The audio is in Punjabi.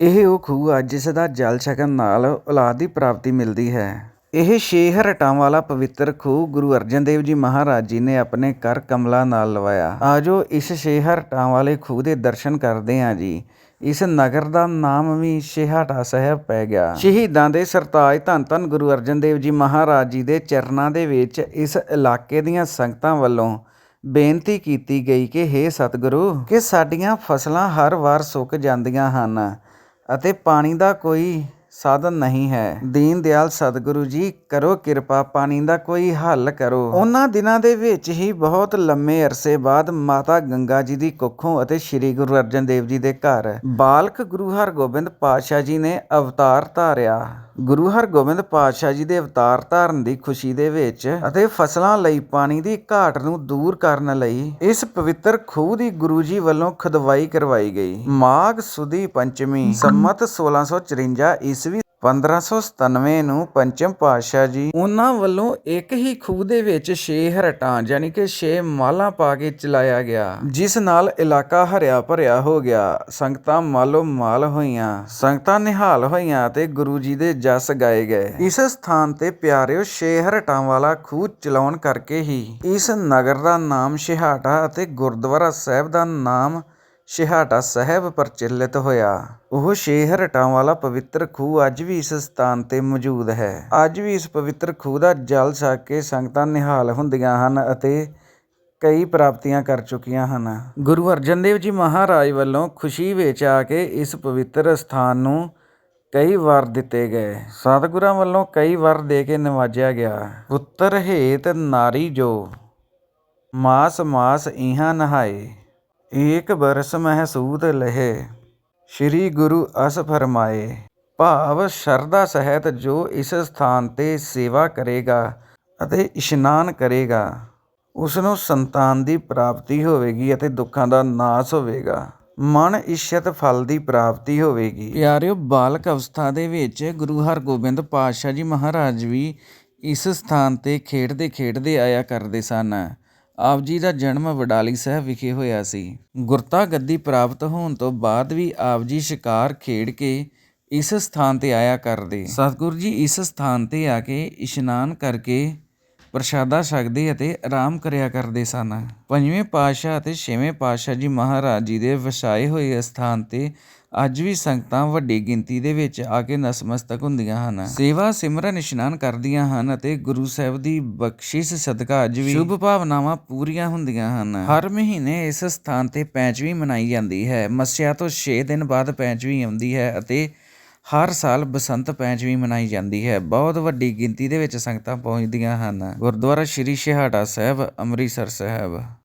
ਇਹ ਉਹ ਖੂਹ ਆ ਜਿਸ ਦਾ ਜਲ ਛਕਣ ਨਾਲ ਔਲਾਦ ਦੀ ਪ੍ਰਾਪਤੀ ਮਿਲਦੀ ਹੈ। ਇਹ ਛੇ ਹਰਟਾਂ ਵਾਲਾ ਪਵਿੱਤਰ ਖੂਹ ਗੁਰੂ ਅਰਜਨ ਦੇਵ ਜੀ ਮਹਾਰਾਜ ਜੀ ਨੇ ਆਪਣੇ ਕਰ ਕਮਲਾਂ ਨਾਲ ਲਵਾਇਆ। ਆਜੋ ਇਸ ਛੇ ਹਰਟਾਂ ਵਾਲੇ ਖੂਹ ਦੇ ਦਰਸ਼ਨ ਕਰਦੇ ਹਾਂ ਜੀ। ਇਸ ਨਗਰ ਦਾ ਨਾਮ ਵੀ ਛੇਹਰਟਾ ਸਾਹਿਬ ਪੈ ਗਿਆ। ਸ਼ਹੀਦਾਂ ਦੇ ਸਰਤਾਜ ਧੰਨ ਧੰਨ ਗੁਰੂ ਅਰਜਨ ਦੇਵ ਜੀ ਮਹਾਰਾਜ ਜੀ ਦੇ ਚਰਨਾਂ ਦੇ ਵਿੱਚ ਇਸ ਇਲਾਕੇ ਦੀਆਂ ਸੰਗਤਾਂ ਵੱਲੋਂ ਬੇਨਤੀ ਕੀਤੀ ਗਈ ਕਿ ਹੇ ਸਤਿਗੁਰੂ, ਕਿ ਸਾਡੀਆਂ ਫਸਲਾਂ ਹਰ ਵਾਰ ਸੁੱਕ ਜਾਂਦੀਆਂ ਹਨ। ਅਤੇ ਪਾਣੀ ਦਾ ਕੋਈ ਸਾਧਨ ਨਹੀਂ ਹੈ। ਦੀਨ ਦਿਆਲ ਸਤਿਗੁਰੂ ਜੀ, ਕਰੋ ਕਿਰਪਾ, ਪਾਣੀ ਦਾ ਕੋਈ ਹੱਲ ਕਰੋ। ਉਹਨਾਂ ਦਿਨਾਂ ਦੇ ਵਿੱਚ ਹੀ ਬਹੁਤ ਲੰਮੇ ਅਰਸੇ ਬਾਅਦ ਮਾਤਾ ਗੰਗਾ ਜੀ ਦੀ ਕੁੱਖੋਂ ਅਤੇ ਸ੍ਰੀ ਗੁਰੂ ਅਰਜਨ ਦੇਵ ਜੀ ਦੇ ਘਰ ਬਾਲਕ ਗੁਰੂ ਹਰਗੋਬਿੰਦ ਪਾਤਸ਼ਾਹ ਜੀ ਨੇ ਅਵਤਾਰ ਧਾਰਿਆ। ਗੁਰੂ ਹਰਗੋਬਿੰਦ ਪਾਤਸ਼ਾਹ ਜੀ ਦੇ ਅਵਤਾਰ ਧਾਰਨ ਦੀ ਖੁਸ਼ੀ ਦੇ ਵਿੱਚ ਅਤੇ ਫਸਲਾਂ ਲਈ ਪਾਣੀ ਦੀ ਘਾਟ ਨੂੰ ਦੂਰ ਕਰਨ ਲਈ ਇਸ ਪਵਿੱਤਰ ਖੂਹ ਦੀ ਗੁਰੂ ਜੀ ਵੱਲੋਂ ਖੁਦਵਾਈ ਕਰਵਾਈ ਗਈ। ਮਾਘ ਸੁਦੀ ਪੰਚਮੀ ਸੰਮਤ 1654 ਈਸਵੀ 1597 ਨੂੰ ਪੰਚਮ ਪਾਤਸ਼ਾਹ ਜੀ ਉਹਨਾਂ ਵੱਲੋਂ ਇੱਕ ਹੀ ਖੂਹ ਦੇ ਵਿੱਚ ਛੇ ਹਰਟਾਂ ਯਾਨੀ ਕਿ ਛੇ ਮਾਲਾਂ ਪਾ ਕੇ ਚਲਾਇਆ ਗਿਆ, ਜਿਸ ਨਾਲ ਇਲਾਕਾ ਹਰਿਆ ਭਰਿਆ ਹੋ ਗਿਆ। ਸੰਗਤਾਂ ਮਾਲੋ ਮਾਲ ਹੋਈਆਂ, ਸੰਗਤਾਂ ਨਿਹਾਲ ਹੋਈਆਂ ਤੇ ਗੁਰੂ ਜੀ ਦੇ ਜਸ ਗਾਏ ਗਏ। ਇਸ ਸਥਾਨ ਤੇ ਪਿਆਰਿਓ, ਛੇ ਹਰਟਾਂ ਵਾਲਾ ਖੂਹ ਚਲਾਉਣ ਕਰਕੇ ਹੀ ਇਸ ਨਗਰ ਦਾ ਨਾਮ ਛਿਹਾਟਾ ਅਤੇ ਗੁਰਦੁਆਰਾ ਸਾਹਿਬ ਦਾ ਨਾਮ ਛਿਹਾਟਾ ਸਾਹਿਬ ਪ੍ਰਚਲਿਤ ਹੋਇਆ। ਉਹ ਛੇਹਰਟਾਂ ਵਾਲਾ ਪਵਿੱਤਰ ਖੂਹ ਅੱਜ ਵੀ ਇਸ ਸਥਾਨ ਤੇ ਮੌਜੂਦ ਹੈ। ਅੱਜ ਵੀ ਇਸ ਪਵਿੱਤਰ ਖੂਹ ਦਾ ਜਲ ਛਕ ਕੇ ਸੰਗਤਾਂ ਨਿਹਾਲ ਹੁੰਦੀਆਂ ਹਨ ਅਤੇ ਕਈ ਪ੍ਰਾਪਤੀਆਂ ਕਰ ਚੁੱਕੀਆਂ ਹਨ। ਗੁਰੂ ਅਰਜਨ ਦੇਵ ਜੀ ਮਹਾਰਾਜ ਵੱਲੋਂ ਖੁਸ਼ੀ ਵਿੱਚ ਆ ਕੇ ਇਸ ਪਵਿੱਤਰ ਸਥਾਨ ਨੂੰ ਕਈ ਵਾਰ ਦਿੱਤੇ ਗਏ। ਸਤਿਗੁਰਾਂ ਵੱਲੋਂ ਕਈ ਵਾਰ ਦੇ ਕੇ ਨਿਵਾਜਿਆ ਗਿਆ। ਪੁੱਤਰ ਹੇਤ ਨਾਰੀ ਜੋ, ਮਾਸ ਮਾਸ ਇਹਾਂ ਨਹਾਏ। ਏਕ ਬਰਸ ਮਹਿਸੂਦ ਲਹੇ, ਸ੍ਰੀ ਗੁਰੂ ਅਸ ਫਰਮਾਏ, ਭਾਵ ਸ਼ਰਧਾ ਸਹਿਤ ਜੋ ਇਸ ਸਥਾਨ ਤੇ ਸੇਵਾ ਕਰੇਗਾ ਅਤੇ ਇਸ਼ਨਾਨ ਕਰੇਗਾ ਉਸ ਨੂੰ ਸੰਤਾਨ ਦੀ ਪ੍ਰਾਪਤੀ ਹੋਵੇਗੀ ਅਤੇ ਦੁੱਖਾਂ ਦਾ ਨਾਸ ਹੋਵੇਗਾ, ਮਨ ਇਸ਼ਤ ਫਲ ਦੀ ਪ੍ਰਾਪਤੀ ਹੋਵੇਗੀ। ਪਿਆਰਿਓ, ਬਾਲਕ ਅਵਸਥਾ ਦੇ ਵਿੱਚ ਗੁਰੂ ਹਰਗੋਬਿੰਦ ਪਾਤਸ਼ਾਹ ਜੀ ਮਹਾਰਾਜ ਵੀ ਇਸ ਸਥਾਨ ਤੇ ਖੇਡਦੇ ਖੇਡਦੇ ਆਇਆ ਕਰਦੇ ਸਨ। ਆਪ ਜੀ ਦਾ ਜਨਮ ਵਡਾਲੀ ਸਾਹਿਬ ਵਿਖੇ ਹੋਇਆ ਸੀ। ਗੁਰਤਾ ਗੱਦੀ ਪ੍ਰਾਪਤ ਹੋਣ ਤੋਂ ਬਾਅਦ ਵੀ ਆਪ ਜੀ ਸ਼ਿਕਾਰ ਖੇਡ ਕੇ ਇਸ ਸਥਾਨ ਤੇ ਆਇਆ ਕਰਦੇ। ਸਤਿਗੁਰੂ ਜੀ ਇਸ ਸਥਾਨ ਤੇ ਆ ਕੇ ਇਸ਼ਨਾਨ ਕਰਕੇ ਪ੍ਰਸ਼ਾਦਾ ਛਕਦੇ ਅਤੇ ਆਰਾਮ ਕਰਿਆ ਕਰਦੇ ਸਨ। ਪੰਜਵੇਂ ਪਾਤਸ਼ਾਹ ਅਤੇ ਛੇਵੇਂ ਪਾਤਸ਼ਾਹ ਜੀ ਮਹਾਰਾਜ ਜੀ ਦੇ ਵਸਾਏ ਹੋਏ ਸਥਾਨ ਤੇ ਅੱਜ ਵੀ ਸੰਗਤਾਂ ਵੱਡੀ ਗਿਣਤੀ ਦੇ ਵਿੱਚ ਆ ਕੇ ਨਸਮਸਤਕ ਹੁੰਦੀਆਂ ਹਨ। ਸੇਵਾ ਸਿਮਰਨ ਇਸ਼ਨਾਨ ਕਰਦੀਆਂ ਹਨ ਅਤੇ ਗੁਰੂ ਸਾਹਿਬ ਦੀ ਬਖਸ਼ਿਸ਼ ਸਦਕਾ ਅੱਜ ਵੀ ਸ਼ੁਭ ਭਾਵਨਾਵਾਂ ਪੂਰੀਆਂ ਹੁੰਦੀਆਂ ਹਨ। ਹਰ ਮਹੀਨੇ ਇਸ ਸਥਾਨ ਤੇ ਪੈਂਚਵੀਂ ਮਨਾਈ ਜਾਂਦੀ ਹੈ। ਮੱਸਿਆ ਤੋਂ 6 ਦਿਨ ਬਾਅਦ ਪੈਂਚਵੀਂ ਆਉਂਦੀ ਹੈ ਅਤੇ ਹਰ ਸਾਲ ਬਸੰਤ ਪੰਚਮੀ ਮਨਾਈ ਜਾਂਦੀ ਹੈ। ਬਹੁਤ ਵੱਡੀ ਗਿਣਤੀ ਦੇ ਵਿੱਚ ਸੰਗਤਾਂ ਪਹੁੰਚਦੀਆਂ ਹਨ। ਗੁਰਦੁਆਰਾ ਸ਼੍ਰੀ ਛਿਹਾਟਾ ਸਾਹਿਬ, ਅੰਮ੍ਰਿਤਸਰ ਸਾਹਿਬ।